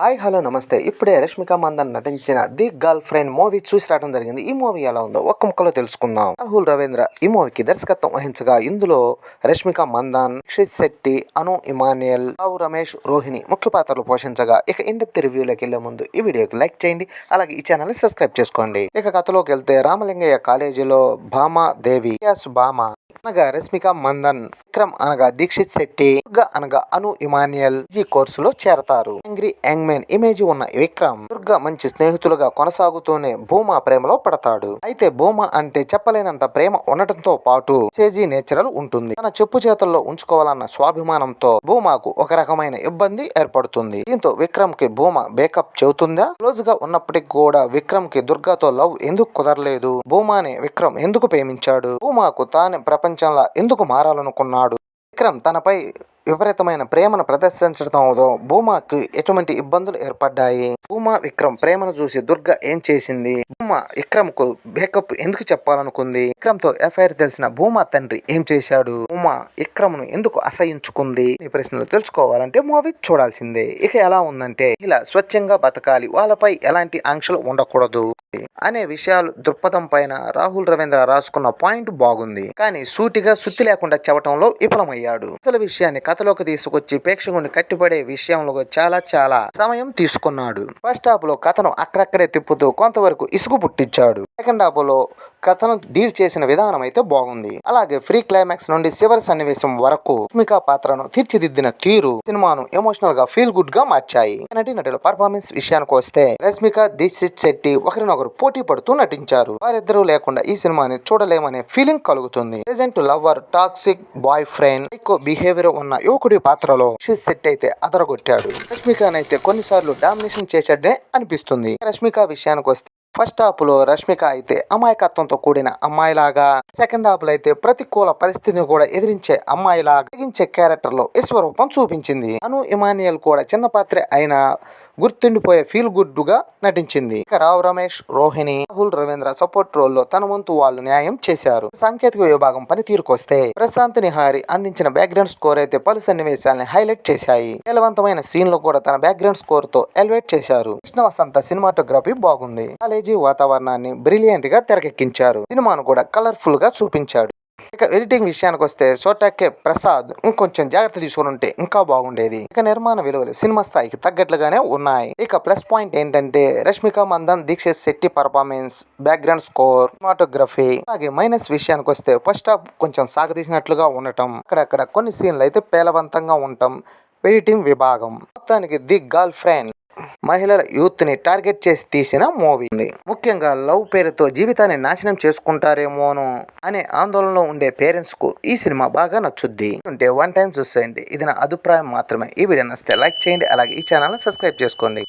Hi hello నమస్తే. ఇప్పుడే రష్మిక మందన్ నటించిన ది గర్ల్ ఫ్రెండ్ మూవీ చూసి రావడం జరిగింది. ఈ మూవీ ఎలా ఉందో ఒక్క ముక్కలో తెలుసుకుందాం. రాహుల్ రవీంద్ర ఈ మూవీకి దర్శకత్వం వహించగా ఇందులో రష్మిక మందన్ క్షిత్ శెట్టి అను ఇమానియల్ రావు రమేష్ రోహిణి ముఖ్య పాత్రలు పోషించగా ఇక ఇండెప్త్ రివ్యూలోకి వెళ్ళే ముందు ఈ వీడియోకి లైక్ చేయండి. అలాగే ఈ ఛానల్ సబ్స్క్రైబ్ చేసుకోండి. ఇక కథలోకి వెళ్తే రామలింగయ్య కాలేజీలో భామా దేవి ఎస్ భామ అనగా రష్మిక మందన్ విక్రమ్ అనగా దీక్షిత్ శెట్టి దుర్గా అనగా అను ఇమానియల్ జీ కోర్సులో చేరతారు. యాంగ్రీ యంగ్ మ్యాన్ ఇమేజ్ ఉన్న విక్రమ్ దుర్గా మంచి స్నేహితులుగా కొనసాగుతూనే భూమా ప్రేమలో పడతాడు. అయితే భూమా అంటే చెప్పలేనంత ప్రేమ ఉండటంతో పాటు చేజీ నేచురల్ ఉంటుంది. తన చెప్పు చేతుల్లో ఉంచుకోవాలన్న స్వాభిమానంతో భూమాకు ఒక రకమైన ఇబ్బంది ఏర్పడుతుంది. దీంతో విక్రమ్కి భూమా బేకప్ చెబుతుందా? క్లోజ్గా ఉన్నప్పటికీ కూడా విక్రమ్కి దుర్గాతో లవ్ ఎందుకు కుదరలేదు? భూమాని విక్రమ్ ఎందుకు ప్రేమించాడు? భూమాకు తాను ప్రపంచంలో ఎందుకు మారాలనుకున్నాడు? విక్రమ్ తనపై విపరీతమైన ప్రేమను ప్రదర్శించడంతో భూమాకి ఎటువంటి ఇబ్బందులు ఏర్పడ్డాయి? భూమా విక్రమ్ ప్రేమను చూసి దుర్గ ఏం చేసింది? భూమా విక్రమ్కు బేకప్ ఎందుకు చెప్పాలనుకుంది? విక్రమ్తో ఎఫ్ఐఆర్ తెలిసిన భూమా తండ్రి ఏం చేశాడు? భూమా విక్రమ్ను ఎందుకు అసహించుకుంది? ఈ ప్రశ్నలు తెలుసుకోవాలంటే మూవీ చూడాల్సిందే. ఇక ఎలా ఉందంటే ఇలా స్వచ్ఛంగా బతకాలి. వాళ్ళపై ఎలాంటి ఆంక్షలు ఉండకూడదు. అనే విషయాలు దృక్పథం పైన రాహుల్ రవీంద్ర రాసుకున్న పాయింట్ బాగుంది. కానీ సూటిగా సుత్తి లేకుండా చెప్పడంలో విఫలమయ్యాడు. అసలు విషయాన్ని కథలోకి తీసుకొచ్చి ప్రేక్షకుని కట్టిపడే విషయంలో చాలా చాలా సమయం తీసుకున్నాడు. ఫస్ట్ హాఫ్లో కథను అక్కడక్కడే తిప్పుతూ కొంతవరకు ఇసుగు పుట్టించాడు. సెకండ్ హాఫ్లో కథను డీల్ చేసిన విధానం అయితే బాగుంది. అలాగే ఫ్రీ క్లైమాక్స్ నుండి చివరి సన్నివేశం వరకు రష్మిక పాత్రను తీర్చిదిద్దిన తీరు సినిమాను ఎమోషనల్గా ఫీల్ గుడ్గా మార్చాయి. నటి నటుల పర్ఫార్మెన్స్ విషయానికి వస్తే రష్మిక దీక్షిత్ శెట్టి ఒకరినొకరు పోటీ పడుతూ నటించారు. వారిద్దరూ లేకుండా ఈ సినిమాని చూడలేమనే ఫీలింగ్ కలుగుతుంది. Present lover toxic boyfriend ఎక్కువ బిహేవియర్ ఉన్న యువకుడి పాత్రలో దీక్షిత్ శెట్టి అయితే అదరగొట్టాడు. రష్మికనైతే కొన్నిసార్లు డామినేషన్ చేశాడే అనిపిస్తుంది. రష్మిక విషయానికి వస్తే ఫస్ట్ హాఫ్లో రష్మిక అయితే అమాయకత్వంతో కూడిన అమ్మాయిలాగా సెకండ్ హాఫ్లో అయితే ప్రతికూల పరిస్థితిని కూడా ఎదిరించే అమ్మాయిలాగా ఎదిరించే క్యారెక్టర్లో విశ్వరూపం చూపించింది. అను ఇమానియల్ కూడా చిన్న పాత్ర అయినా గుర్తుండిపోయే ఫీల్ గుడ్గా నటించింది. ఇక రావు రమేష్ రోహిణి రాహుల్ రవీంద్ర సపోర్ట్ రోల్లో తన వంతు వాళ్ళు న్యాయం చేశారు. సాంకేతిక విభాగం పనితీరుకొస్తే ప్రశాంత్ నిహారి అందించిన బ్యాక్గ్రౌండ్ స్కోర్ అయితే పలు సన్నివేశాలని హైలైట్ చేశాయి. వేలవంతమైన సీన్లో కూడా తన బ్యాక్గ్రౌండ్ స్కోర్తో ఎలివేట్ చేశారు. కృష్ణ వసంత సినిమాటోగ్రఫీ బాగుంది. కాలేజీ వాతావరణాన్ని బ్రిలియంట్గా తెరకెక్కించారు. సినిమాను కూడా కలర్ఫుల్గా చూపించాడు. ఇక ఎడిటింగ్ విషయానికి వస్తే సోటాకే ప్రసాద్ ఇంకొంచెం జాగ్రత్త తీసుకుని ఉంటే ఇంకా బాగుండేది. ఇక నిర్మాణ విలువలు సినిమా స్థాయికి తగ్గట్లుగానే ఉన్నాయి. ఇక ప్లస్ పాయింట్ ఏంటంటే Rashmika Mandanna Dikshit Shetty performance background score cinematography. అలాగే మైనస్ విషయానికి వస్తే ఫస్ట్ హాఫ్ కొంచెం సాగతీసినట్లుగా ఉండటం. అక్కడక్కడ కొన్ని సీన్లు అయితే పేలవంతంగా ఉండటం. ఎడిటింగ్ విభాగం. మొత్తానికి ది గర్ల్ ఫ్రెండ్ మహిళల యూత్ని టార్గెట్ చేసి తీసిన మూవీ ఉంది. ముఖ్యంగా లవ్ పేరుతో జీవితాన్ని నాశనం చేసుకుంటారేమోను అనే ఆందోళనలో ఉండే పేరెంట్స్కు ఈ సినిమా బాగా నచ్చుద్ది. ఉంటే వన్ టైం చూసేయండి. ఇది నా అభిప్రాయం మాత్రమే. ఈ వీడియో నచ్చితే లైక్ చేయండి. అలాగే ఈ ఛానల్ సబ్స్క్రైబ్ చేసుకోండి.